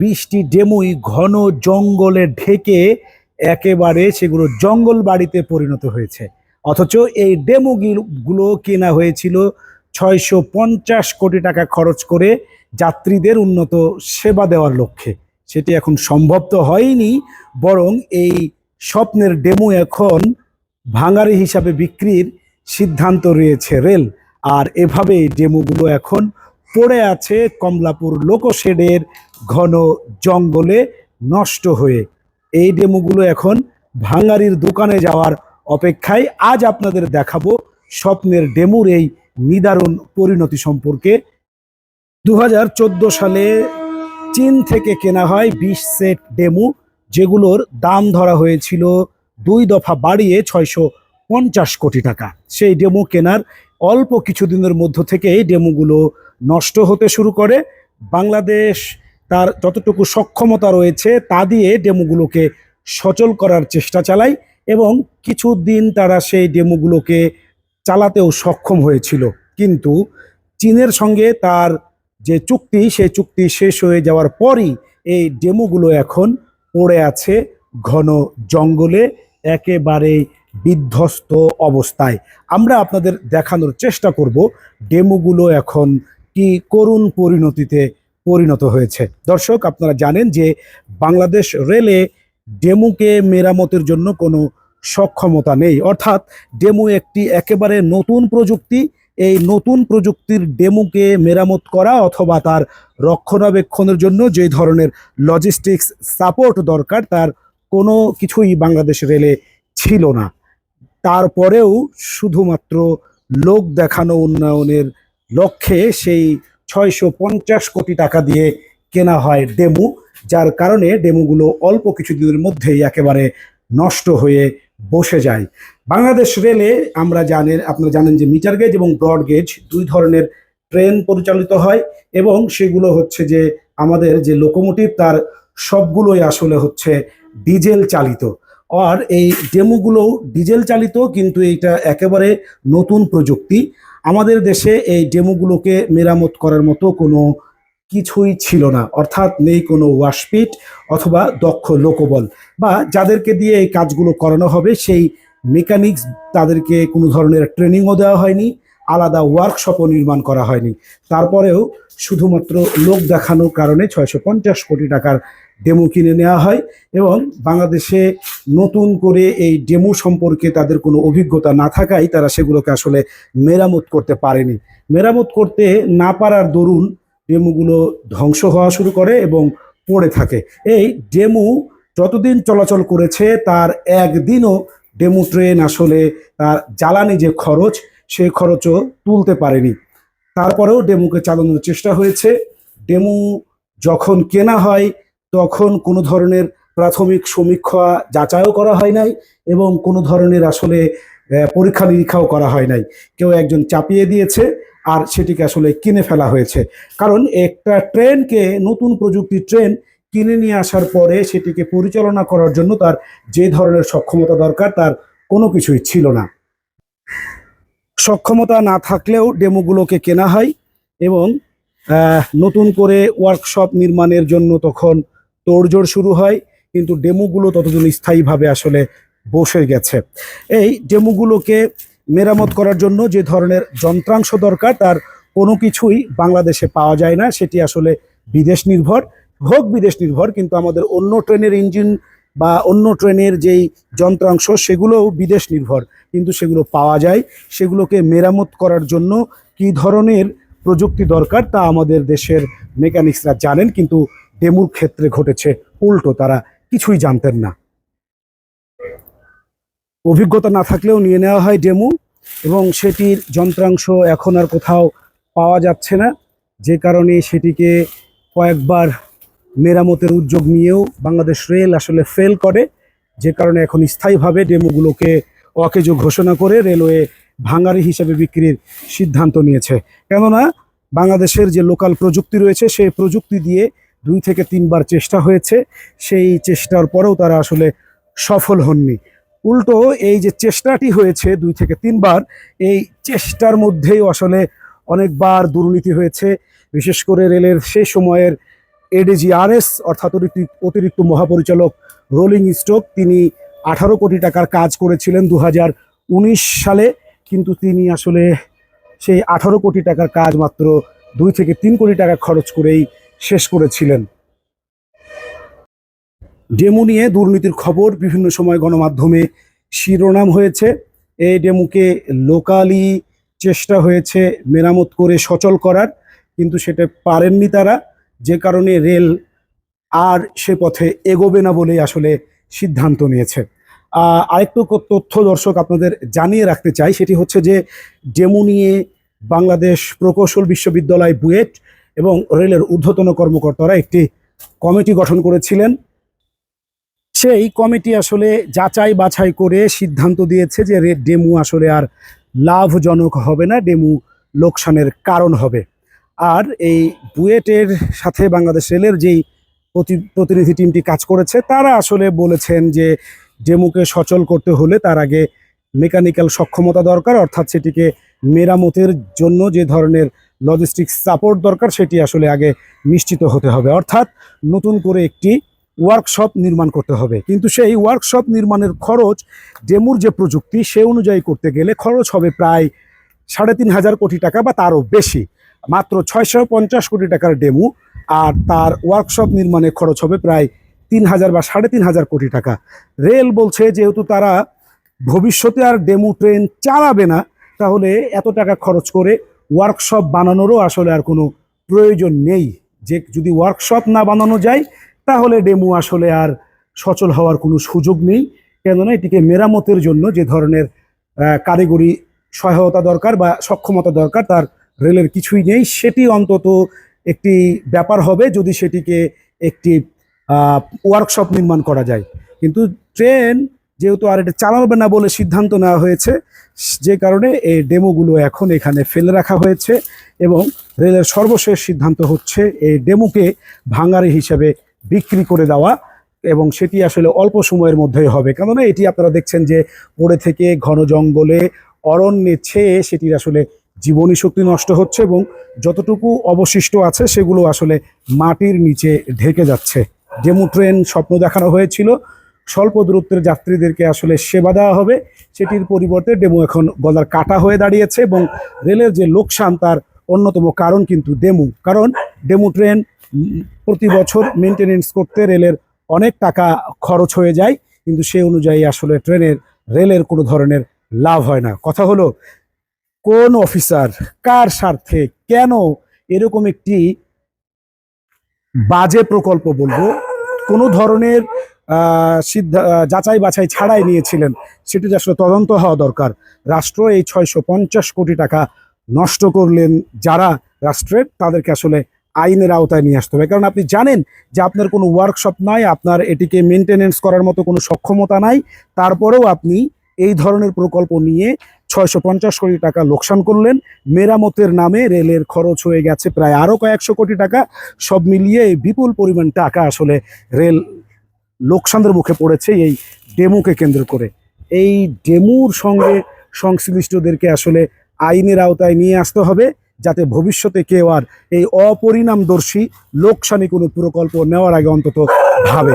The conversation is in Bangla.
বৃষ্টি ডেমুই ঘন জঙ্গলে ঢেকে একেবারে সেগুলো জঙ্গল বাড়িতে পরিণত হয়েছে। অথচ এই ডেমোগুলো কেনা হয়েছিল ছয়শো পঞ্চাশ কোটি টাকা খরচ করে যাত্রীদের উন্নত সেবা দেওয়ার লক্ষ্যে। সেটি এখন সম্ভব তো হয়নি, বরং এই স্বপ্নের ডেমো এখন ভাঙারি হিসাবে বিক্রির সিদ্ধান্ত রয়েছে রেল। আর এভাবে ডেমোগুলো এখন পড়ে আছে কমলাপুর লোকশেডের ঘন জঙ্গলে নষ্ট হয়ে। এই ডেমোগুলো এখন ভাঙারির দোকানে যাওয়ার অপেক্ষায় আজ আপনাদের দেখাবো স্বপ্নের ডেমুর এই নিদারুণ পরিণতি সম্পর্কে। দু হাজার চোদ্দ সালে চীন থেকে কেনা হয় বিশ সেট ডেমু, যেগুলোর দাম ধরা হয়েছিল দুই দফা বাড়িয়ে ছয়শো পঞ্চাশ কোটি টাকা। সেই ডেমো কেনার অল্প কিছুদিনের মধ্য থেকেই ডেমোগুলো নষ্ট হতে শুরু করে। বাংলাদেশ তার যতটুকু সক্ষমতা রয়েছে তা দিয়ে ডেমোগুলোকে সচল করার চেষ্টা চালায় এবং কিছুদিন তারা সেই ডেমোগুলোকে চালাতেও সক্ষম হয়েছিল। কিন্তু চীনের সঙ্গে তার যে চুক্তি, সেই চুক্তি শেষ হয়ে যাওয়ার পরই এই ডেমোগুলো এখন পড়ে আছে ঘন জঙ্গলে, একেবারে বিধ্বস্ত অবস্থায়। আমরা আপনাদের দেখানোর চেষ্টা করব, ডেমোগুলো এখন কি করুণ পরিণতিতে পরিণত হয়েছে। দর্শক, আপনারা জানেন যে বাংলাদেশ রেলে ডেমুকে মেরামতের জন্য কোনো সক্ষমতা নেই। অর্থাৎ ডেমু একটি একেবারে নতুন প্রযুক্তি। এই নতুন প্রযুক্তির ডেমুকে মেরামত করা অথবা তার রক্ষণাবেক্ষণের জন্য যে ধরনের লজিস্টিক্স সাপোর্ট দরকার, তার কোনো কিছুই বাংলাদেশ রেলে ছিল না। তারপরেও শুধুমাত্র লোক দেখানো উন্নয়নের লক্ষ্যে সেই ছয়শো পঞ্চাশ কোটি টাকা দিয়ে কেনা হয় ডেমু, যার কারণে ডেমুগুলো অল্প কিছুদিনের মধ্যেই একেবারে নষ্ট হয়ে বসে যায়। বাংলাদেশ রেলে আমরা জানেন আপনারা জানেন যে মিটার গেজ এবং ব্রড গেজ দুই ধরনের ট্রেন পরিচালিত হয় এবং সেগুলো হচ্ছে যে আমাদের যে লোকোমোটিভ, তার সবগুলোই আসলে হচ্ছে ডিজেল চালিত। আর এই ডেমোগুলো ডিজেল চালিত, কিন্তু এইটা একেবারে নতুন প্রযুক্তি। আমাদের দেশে এই ডেমোগুলোকে মেরামত করার মতো কোনো কিছুই ছিল না। অর্থাৎ নেই কোনো ওয়াশপিট অথবা দক্ষ লোকবল বা যাদেরকে দিয়ে এই কাজগুলো করানো হবে, সেই মেকানিক্স তাদেরকে কোনো ধরনের ট্রেনিংও দেওয়া হয়নি। আলাদা ওয়ার্কশপও নির্মাণ করা হয়নি। তারপরেও শুধুমাত্র লোক দেখানোর কারণে ছয়শো পঞ্চাশ কোটি টাকার ডেমো কিনে নেওয়া হয় এবং বাংলাদেশে নতুন করে এই ডেমো সম্পর্কে তাদের কোনো অভিজ্ঞতা না থাকায় তারা সেগুলোকে আসলে মেরামত করতে পারেনি। মেরামত করতে না পারার দরুন ডেমোগুলো ধ্বংস হওয়া শুরু করে এবং পড়ে থাকে। এই ডেমো যতদিন চলাচল করেছে, তার একদিনও ডেমো ট্রেন আসলে তার জ্বালানি যে খরচ সেই খরচও তুলতে পারেনি। তারপরেও ডেমোকে চালানোর চেষ্টা হয়েছে। ডেমো যখন কেনা হয়, তখন কোনো ধরনের প্রাথমিক সমীক্ষা যাচাইও করা হয় নাই এবং কোনো ধরনের আসলে পরীক্ষা নিরীক্ষাও করা হয় নাই। কেউ একজন চাপিয়ে দিয়েছে আর সেটিকে আসলে কিনে ফেলা হয়েছে। কারণ একটা ট্রেনকে, নতুন প্রযুক্তির ট্রেন কিনে নিয়ে আসার পরে সেটিকে পরিচালনা করার জন্য তার যে ধরনের সক্ষমতা দরকার, তার কোনো কিছুই ছিল না। সক্ষমতা না থাকলেও ডেমোগুলোকে কেনা হয় এবং নতুন করে ওয়ার্কশপ নির্মাণের জন্য তখন তোড়জোড় শুরু হয়, কিন্তু ডেমোগুলো ততদিন স্থায়ীভাবে আসলে বসে গেছে। এই ডেমোগুলোকে মেরামত করার জন্য যে ধরনের যন্ত্রাংশ দরকার, তার কোনো কিছুই বাংলাদেশে পাওয়া যায় না। সেটি আসলে বিদেশ নির্ভর হোক বিদেশ নির্ভর, কিন্তু আমাদের অন্য ট্রেনের ইঞ্জিন বা অন্য ট্রেনের যেই যন্ত্রাংশ, সেগুলোও বিদেশ নির্ভর। কিন্তু সেগুলো পাওয়া যায়। সেগুলোকে মেরামত করার জন্য কী ধরনের প্রযুক্তি দরকার তা আমাদের দেশের মেকানিক্সরা জানেন, কিন্তু ডেমুর ক্ষেত্রে ঘটেছে উল্টো, তারা কিছুই জানতেন না। অভিজ্ঞতা না থাকলেও নিয়ে নেওয়া হয় ডেমু, এবং সেটির যন্ত্রাংশ এখন আর কোথাও পাওয়া যাচ্ছে না। যে কারণে সেটিকে কয়েকবার মেরামতের উদ্যোগ নিয়েও বাংলাদেশ রেল আসলে ফেল করে। যে কারণে এখন স্থায়ীভাবে ডেমোগুলোকে অকেজ ঘোষণা করে রেলওয়ে ভাঙারি হিসেবে বিক্রির সিদ্ধান্ত নিয়েছে। কেননা, বাংলাদেশের যে লোকাল প্রযুক্তি রয়েছে সেই প্রযুক্তি দিয়ে দুই থেকে তিনবার চেষ্টা হয়েছে। সেই চেষ্টার পরেও তারা আসলে সফল হননি। উল্টো, এই যে চেষ্টাটি হয়েছে দুই থেকে তিনবার, এই চেষ্টার মধ্যেই আসলে অনেকবার দুর্নীতি হয়েছে। বিশেষ করে রেলের সেই সময়ের এডিজিআরএস অর্থাৎ অতিরিক্ত- মহাপরিচালক রোলিং স্টক তিনি আঠারো কোটি টাকার কাজ করেছিলেন দু হাজার উনিশ সালে, কিন্তু তিনি আসলে সেই আঠারো কোটি টাকার কাজ মাত্র দুই থেকে তিন কোটি টাকা খরচ করেই শেষ করেছিলেন। ডেমু নিয়ে দুর্নীতির খবর, বিভিন্ন সময় গণমাধ্যমে শিরোনাম হয়েছে। এই ডেমুকে লোকালি চেষ্টা হয়েছে মেরামত করে সচল করার, কিন্তু সেটা পারেননি তারা। যে কারণে রেল আর সে পথে এগোবে না বলেই আসলে সিদ্ধান্ত নিয়েছে। আরেকটু তথ্য দর্শক আপনাদের জানিয়ে রাখতে চাই, সেটি হচ্ছে যে ডেমু নিয়ে বাংলাদেশ প্রকৌশল বিশ্ববিদ্যালয় বুয়েট এবং রেলের ঊর্ধ্বতন কর্মকর্তারা একটি কমিটি গঠন করেছিলেন। সেই কমিটি আসলে যাচাই বাছাই করে সিদ্ধান্ত দিয়েছে যে ডেমু আসলে আর লাভজনক হবে না, ডেমু লোকসানের কারণ হবে। আর এই বুয়েটের সাথে বাংলাদেশ রেলের যেই প্রতি- প্রতিনিধি টিমটি কাজ করেছে, তারা আসলে বলেছেন যে ডেমুকে সচল করতে হলে তার আগে মেকানিক্যাল সক্ষমতা দরকার, অর্থাৎ সেটিকে মেরামতের জন্য যে ধরনের লজিস্টিক সাপোর্ট দরকার, সেটি আসলে আগে নিশ্চিত হতে হবে। অর্থাৎ নতুন করে একটি ওয়ার্কশপ নির্মাণ করতে হবে। কিন্তু সেই ওয়ার্কশপ নির্মাণের খরচ ডেমুর যে প্রযুক্তি, সে অনুযায়ী করতে গেলে খরচ হবে প্রায় সাড়ে তিন হাজার কোটি টাকা বা তারও বেশি। মাত্র ছয়শো পঞ্চাশ কোটি টাকার ডেমু, আর তার ওয়ার্কশপ নির্মাণে খরচ হবে প্রায় তিন হাজার বা সাড়ে তিন হাজার কোটি টাকা। রেল বলছে, যেহেতু তারা ভবিষ্যতে আর ডেমু ট্রেন চালাবে না, তাহলে এত টাকা খরচ করে ওয়ার্কশপ বানানোরও আসলে আর কোনো প্রয়োজন নেই। যে যদি ওয়ার্কশপ না বানানো যায়, তাহলে ডেমু আসলে আর সচল হওয়ার কোনো সুযোগ নেই। কেননা এটিকে মেরামতের জন্য যে ধরনের কারিগরি সহায়তা দরকার বা সক্ষমতা দরকার, তার রেলের কিছুই নেই। সেটি অন্তত একটি ব্যাপার হবে যদি সেটিকে একটি ওয়ার্কশপ নির্মাণ করা যায়। কিন্তু ট্রেন যেহেতু আর এটা চালাবে না বলে সিদ্ধান্ত নেওয়া হয়েছে, যে কারণে এই ডেমোগুলো এখন এখানে ফেলে রাখা হয়েছে এবং রেলের সর্বশেষ সিদ্ধান্ত হচ্ছে এই ডেমোকে ভাঙারি হিসেবে বিক্রি করে দেওয়া এবং সেটি আসলে অল্প সময়ের মধ্যেই হবে। কেননা এটি আপনারা দেখছেন যে পড়ে থেকে ঘন জঙ্গলে অরণ্যে ছেয়ে সেটির আসলে জীবনী শক্তি নষ্ট হচ্ছে এবং যতটুকু অবশিষ্ট আছে সেগুলো আসলে মাটির নিচে ঢেকে যাচ্ছে। ডেমু ট্রেন স্বপ্ন দেখানো হয়েছিল। স্বল্প দূরত্বের যাত্রীদেরকে আসলে সেবা দেওয়া হবে। সেটির পরিবর্তে ডেমু এখন গলার কাটা হয়ে দাঁড়িয়েছে এবং রেলের যে লোকসান তার অন্যতম কারণ কিন্তু ডেমু। কারণ ডেমু ট্রেন প্রতি বছর মেনটেনেন্স করতে রেলের অনেক টাকা খরচ হয়ে যায়, কিন্তু সেই অনুযায়ী আসলে ট্রেনের, রেলের কোনো ধরনের লাভ হয় না। কথা হলো কোন অফিসার কার স্বার্থে কেন এরকম একটি বাজে প্রকল্প বলব? কোনো ধরনের সিদ্ধা যাচাই বাছাই ছাড়াই নিয়েছিলেন। সেটি আসলে তদন্ত হওয়া দরকার। রাষ্ট্র এই ছয়শো পঞ্চাশ কোটি টাকা নষ্ট করলেন যারা রাষ্ট্রের তাদেরকে আসলে আইনের আওতায় নিয়ে আসতে হবে। কারণ আপনি জানেন যে আপনার কোনো ওয়ার্কশপ নাই, আপনার এটিকে মেনটেনেন্স করার মতো কোনো সক্ষমতা নাই, তারপরেও আপনি এই ধরনের প্রকল্প নিয়ে ছয়শো পঞ্চাশ কোটি টাকা লোকসান করলেন। মেরামতের নামে রেলের খরচ হয়ে গেছে প্রায় আরও কয়েকশো কোটি টাকা। সব মিলিয়ে বিপুল পরিমাণ টাকা আসলে রেল লোকসানের মুখে পড়েছে এই ডেমুকে কেন্দ্র করে। এই ডেমুর সঙ্গে সংশ্লিষ্টদেরকে আসলে আইনের আওতায় নিয়ে আসতে হবে, যাতে ভবিষ্যতে কেউ আর এই অপরিণামদর্শী, লোকসানি কোনো প্রকল্প নেওয়ার আগে অন্তত ভাবে।